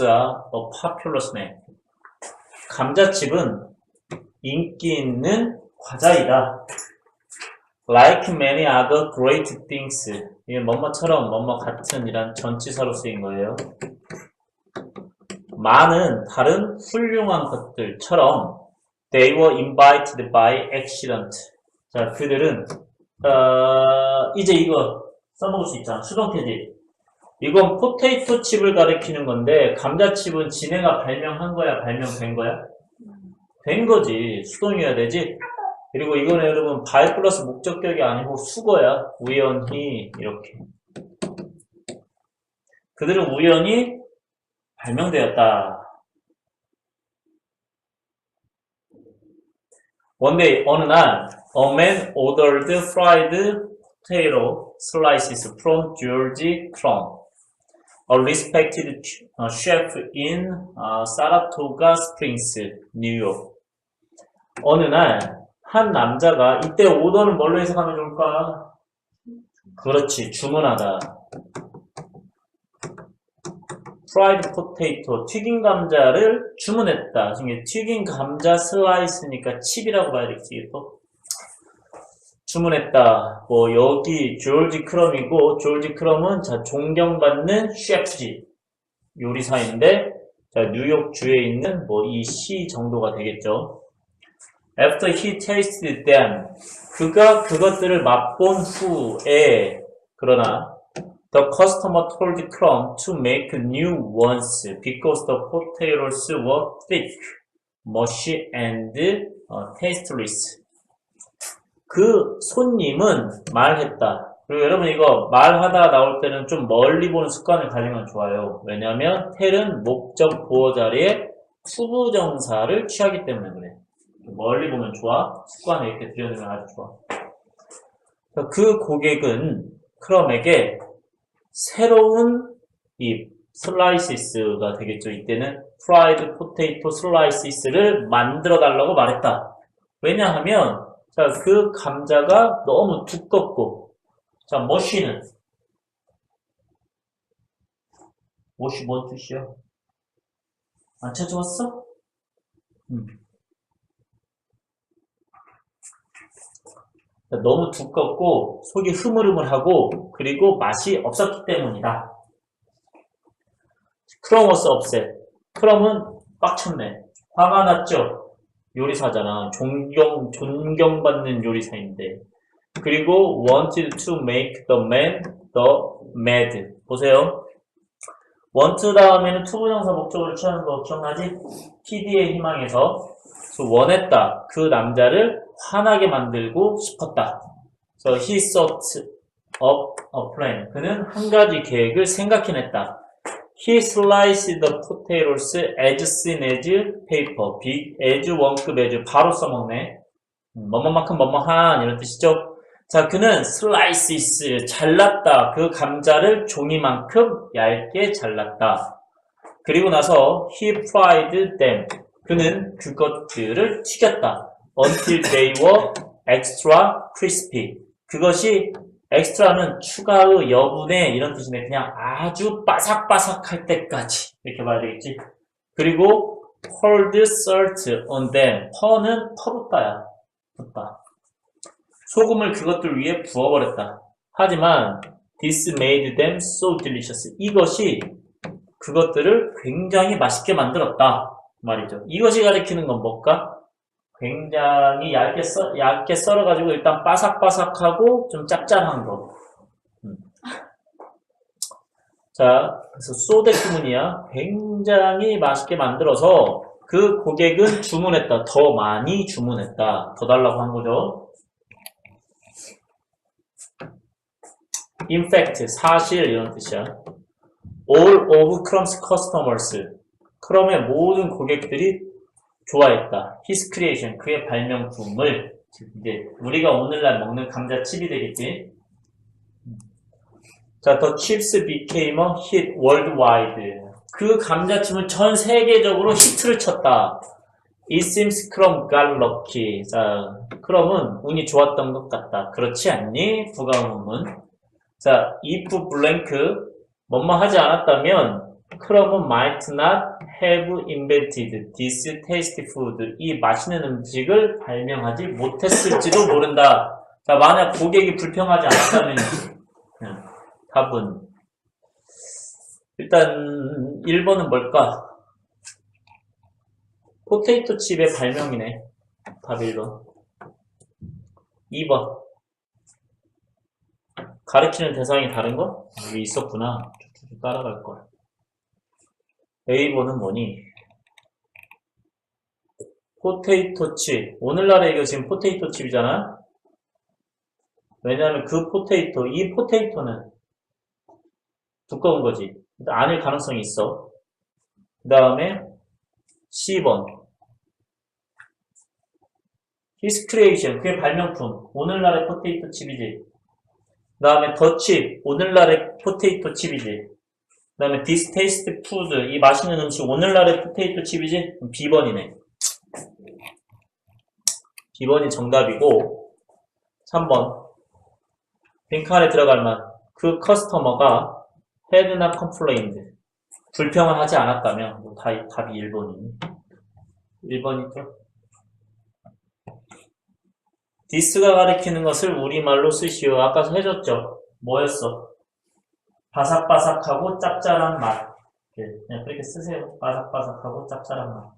are a popular snack. 감자칩은 인기 있는 과자이다. Like many other great things. 이게 뭐뭐처럼 뭐뭐 같은 이란 전치사로 쓰인 거예요. 많은 다른 훌륭한 것들처럼 they were invited by accident. 자, 그들은 어, 이제 이거 써먹을 수 있잖아. 수동태지. 이건 포테이토 칩을 가리키는 건데 감자칩은 지네가 발명한 거야, 발명된 거야? 된 거지. 수동이어야 되지. 그리고 이거는 여러분 발 플러스 목적격이 아니고 수거야. 우연히 이렇게. 그들은 우연히 발명되었다. Day, 어느 날, a man ordered fried potato slices from George Crumb, a respected uh, chef in uh, Saratoga Springs, York. 어느 날, 한 남자가, 이때 오더는 뭘로 해석하면 좋을까? 그렇지, 주문하다. 프라이드 포테이토, 튀긴 감자를 주문했다. 이게 튀긴 감자 슬라이스니까 칩이라고 봐야 되겠지, 또. 주문했다. 뭐, 여기 조지 크럼이고, 조지 크럼은 자, 존경받는 셰프지. 요리사인데, 자, 뉴욕 주에 있는 뭐, 이 시 정도가 되겠죠. After he tasted them, 그가 그것들을 맛본 후에, 그러나, The customer told Crumb to make new ones because the potatoes were thick, mushy, and uh, tasteless. 그 손님은 말했다. 그리고 여러분 이거 말하다 나올 때는 좀 멀리 보는 습관을 가지면 좋아요. 왜냐하면 텔은 목적 보어 자리에 투부정사를 취하기 때문에 그래. 멀리 보면 좋아. 습관을 이렇게 들여놓으면 아주 좋아. 그 고객은 크럼에게 새로운 이 슬라이시스가 되겠죠. 이때는 프라이드 포테이토 슬라이시스를 만들어 달라고 말했다. 왜냐하면 자, 그 감자가 너무 두껍고 자, 머쉬는 머쉬 뭔 뜻이야? 안 찾아왔어? 음. 자, 너무 두껍고 속이 흐물흐물하고 그리고 맛이 없었기 때문이다. 크롬워스 업셋. 크롬은 빡쳤네. 화가 났죠? 요리사잖아. 존경, 존경받는 요리사인데. 그리고 wanted to make the man the mad. 보세요. want 다음에는 투부정사 목적으로 취하는 거 기억나지? PD의 희망에서 그래서 원했다. 그 남자를 화나게 만들고 싶었다. So he thought up a plan. 그는 한 가지 계획을 생각해냈다. He sliced the potatoes as thin as paper. big as 원급 as 바로 써먹네. 음, 뭐뭐만큼 뭐뭐한 이런 뜻이죠. 자, 그는 slices 잘랐다. 그 감자를 종이만큼 얇게 잘랐다. 그리고 나서 he fried them. 그는 그것들을 튀겼다. until they were extra crispy. 그것이 extra는 추가의 여분의 이런 뜻인데 그냥 아주 바삭바삭할 때까지 이렇게 봐야 되겠지. 그리고 poured salt on them. 퍼는 퍼붓다야. 붓다. 소금을 그것들 위에 부어버렸다. 하지만 this made them so delicious. 이것이 그것들을 굉장히 맛있게 만들었다. 말이죠. 이것이 가리키는 건 뭘까? 굉장히 얇게 썰, 얇게 썰어가지고 일단 바삭바삭하고 좀 짭짤한 거. 음. 자, 그래서 소데크문이야. 굉장히 맛있게 만들어서 그 고객은 주문했다. 더 많이 주문했다. 더 달라고 한 거죠. In fact, 사실 이런 뜻이야. All of Crumb's customers. 크럼의 모든 고객들이 좋아했다. His creation, 그의 발명품을 즉 이제 우리가 오늘날 먹는 감자칩이 되겠지. 자, the chips became a hit worldwide. 그 감자칩은 전 세계적으로 히트를 쳤다. It seems Chrome got lucky. 자, 크롬은 운이 좋았던 것 같다. 그렇지 않니? 부가음은. 자, if blank 뭐뭐 하지 않았다면 크럼은 might not have invented this tasty food. 이 맛있는 음식을 발명하지 못했을지도 모른다. 자, 만약 고객이 불평하지 않았다면 네, 답은 일단 1번은 뭘까? 포테이토 칩의 발명이네. 답 1번. 2번. 가르치는 대상이 다른 거? 여기 있었구나. 따라갈 걸. A번은 뭐니? 포테이토 칩. 오늘날에 이거 지금 포테이토 칩이잖아? 왜냐하면 그 포테이토, 이 포테이토는 두꺼운 거지. 아닐 가능성이 있어. 그 다음에 10번. His creation, 그의 발명품. 오늘날의 포테이토 칩이지. 그 다음에 더 칩, 오늘날의 포테이토 칩이지. 그 다음에 디스테이스트 푸드, 이 맛있는 음식, 오늘날의 포테이토 칩이지? B번이네. B번이 정답이고, 3번. 빈칸에 들어갈 만, 그 커스터머가 헤드나 컴플레인드. 불평을 하지 않았다면, 뭐 다, 답이 1번이니. 1번이죠. 디스가 가리키는 것을 우리말로 쓰시오. 아까 해줬죠? 뭐였어? 바삭바삭하고 짭짤한 맛. 네, 그냥 그렇게 쓰세요. 바삭바삭하고 짭짤한 맛.